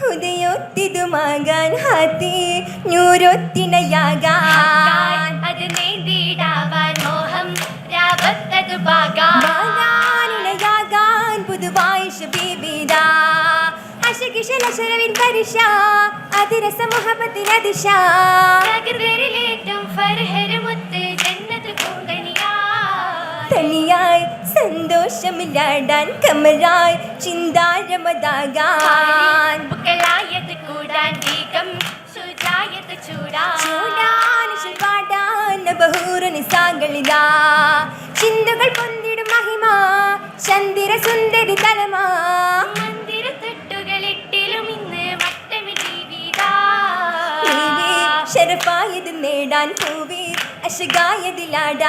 ഹൃദയൊത്തിതുമാകാൻ ഹത്തി നൂരൊത്തിനയാകാൻ അത് നേടിയിടാവാൻ മോഹം രാവത്തത് പാകാനിലയാകാൻ പുതുവായ ബീബിത അശകിഷലശരവിൻ പരിഷ അതിരസ മുഹബത്തിനദിശ തനിയായി സന്തോഷമില്ലാടാൻ കമലായി ചിന്താരമതാകാൻ. മക്കളായത് കൂടാൻ ദീകം സുജായത് ചൂടാൻ. ചൂടാൻ ശുപാടാൻ ബഹൂരന് സാഗളിതാ ചിന്തകൾ പൊന്തിടും മഹിമ ചന്ദിര സുന്ദരി തലമാ. മന്ദിര തൊട്ടുകളിട്ടിലും ഇന്ന് മറ്റമി ജീവിത ശരഫായത് നേടാൻ പോവേ. അശകായതിലാടാൻ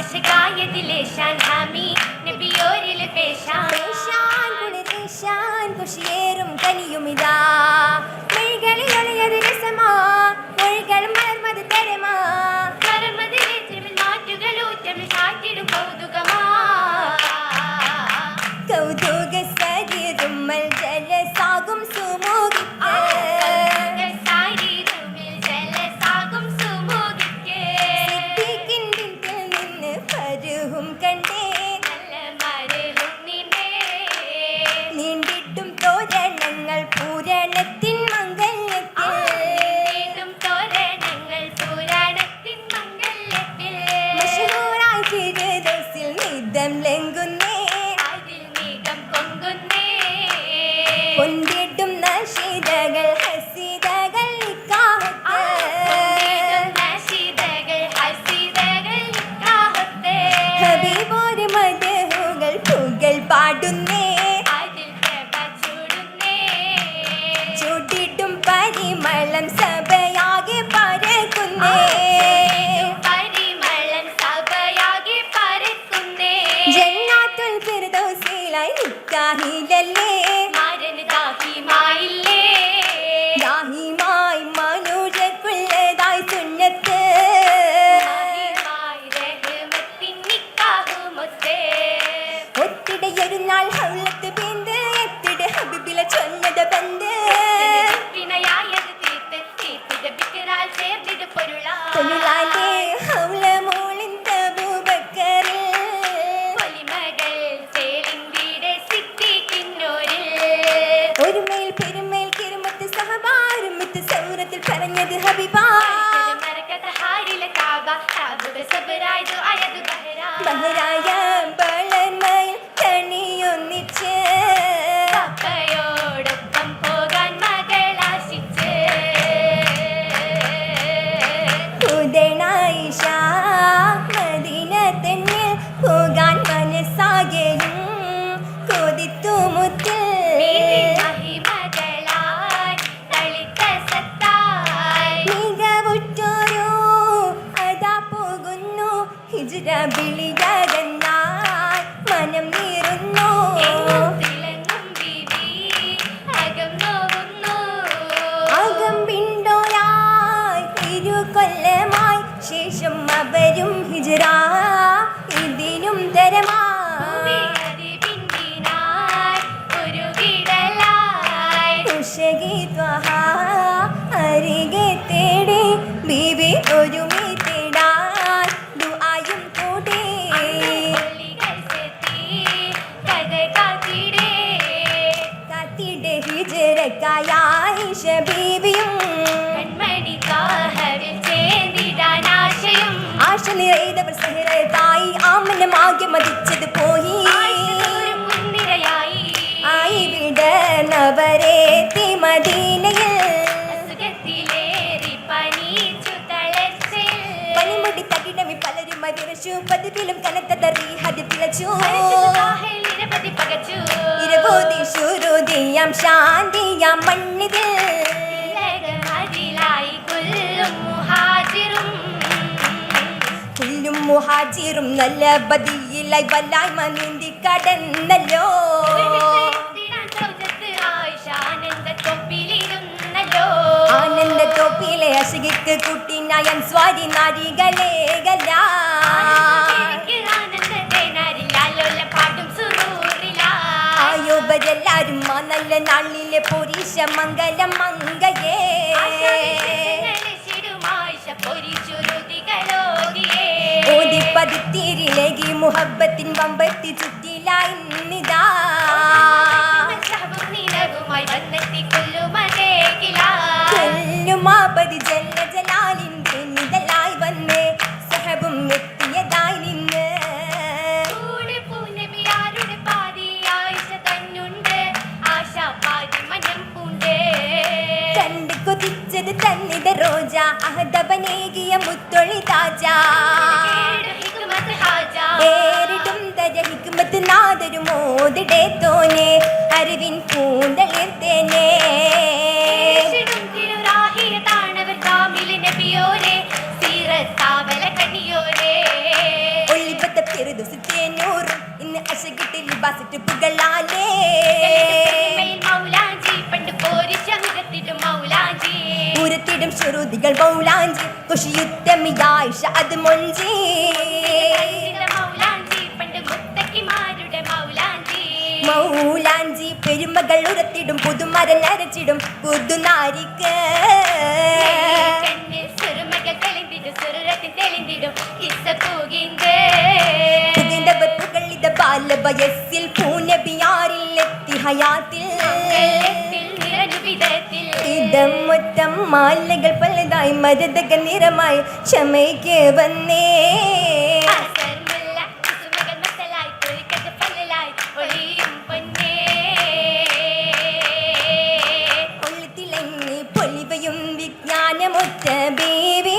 അശകായതിലെ ഷാൻ ഹാമി നബിയോരിലെ പേശാൻ. പേശാൻ ഗുണദേശാൻ കുഷിയേറും കനിയുമിതാ. മൊഴികളിൽ ഒളിയത് രസമാ മൊഴികൾ മലർമത് തരമാ മലർമത് മാറ്റുകൾ ഊറ്റമിൽ കാറ്റിടും കൗതുകം கண்டே 等你来 യക്ഷകി ത്വഹ അരികെ തേടി ബീബി ഒരുമി കൂടി. കത്തിടെ ഹിജറക്കായായി ഷബീബിയും ആശ നിറയുന്നവർ സ്നേഹ മതിരച്ചു പതിവിലും കനത്തതറി ഹതിപ്പിളച്ചു ഇരബോധിശൂരോദിയാം ശാന്തിയാം മണ്ണിതിൽ ും. മുഹാജിറും. നല്ല ബതിയിലായി വല്ലായ്മ നീന്തി കടന്നല്ലോ. ഷോപ്പിലെ അശികിക്ക് കുട്ടി നയൻ സ്വാരി നരികളേകല ാരും നല്ല നാളിലെ പൊരീശ മംഗലം മംഗയേ ഓതിപ്പതിത്തിരിലേകി മുഹബത്തിൻ വമ്പത്തി ചുറ്റിലായി നിതാ കൊതിച്ചത് തന്നിത റോജ അഹദബനേകിയ മുത്തൊളി താജ. കുഷിയുത്തമിയായിഷ അത് മൊഞ്ചി. മൗലാഞ്ചി പെരുമകൾ ഉരത്തിടും പുതുമരൻ അരച്ചിടും പുതുനാരിക്ക്. ിൽ ബാലവയസ്സിൽ പൂനബിയാറിൽ എത്തി ഹയാത്തിൽ. മൊത്തം മാലകൾ പലതായി മരതക നിറമായി ക്ഷമയ്ക്ക് വന്നേ. ിൽ ബേബി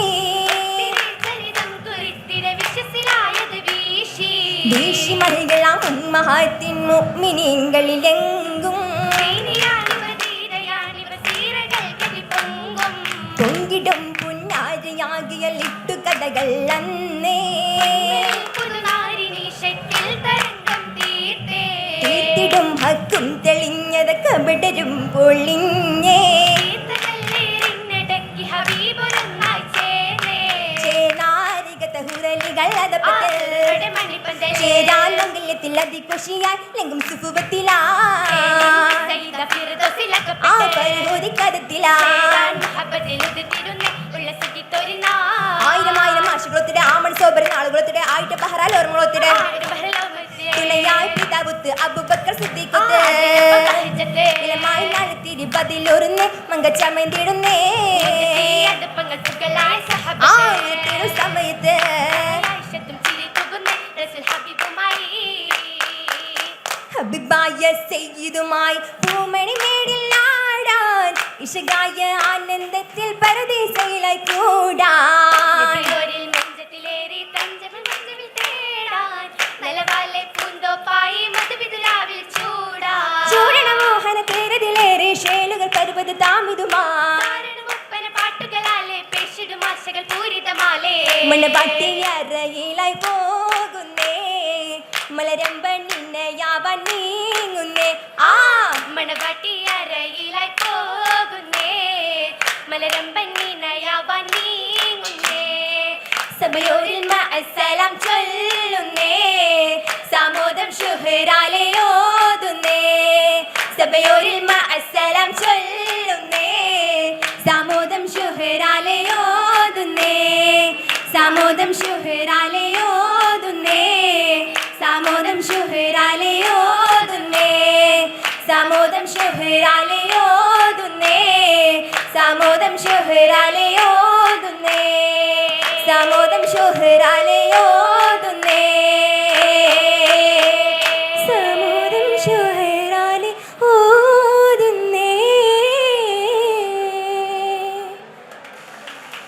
ആ പരിഹോധിക്കരത്തിലാ ആയിരം ആയിരം ആശകളൊത്തിടെ ആമൺ സോബർ നാളുകളൊത്തിടെ ആയിട്ട് ബഹറാൽ ഓർമ്മകളൊത്തിടെ തുണയായി പിതാവുത്ത് അബുബക്കർ സിദ്ദീഖത്ത് മങ്കച്ചമന്തിടുന്നേ സമയത്ത്. ഹബിബായ പൂമണി മേടിൽ ആടാൻ ഇഷകായ ആനന്ദത്തിൽ പരദേശയിലായി കൂടാൻ. മണപാട്ടിയറയിലായി പോകുന്നേ. മലരമ്പണ്ണിന്നയാവാൻ നീങ്ങുന്നേ. ആ. മണവാട്ടിയറയിലായി പോകുന്നേ. മലരമ്പന്നിനയാവാൻ നീങ്ങുന്നേ. സഭയോരിൽ മഅസലാം ചൊല്ലുന്നേ. സാമോദം ഷുഹറാലെ ഓതുന്നേ. സഭയോരിൽ മഅസലാം ചൊല്ലുന്നേ. സാമോദം ശുഹരാലയോതുന്നേ സമോദം സാമോദം സമോദം ശുഹരാലയോതുന്നേ സമോദം ശുഹരാലയോതുന്നേ സമോദം ശുഹരാലയോ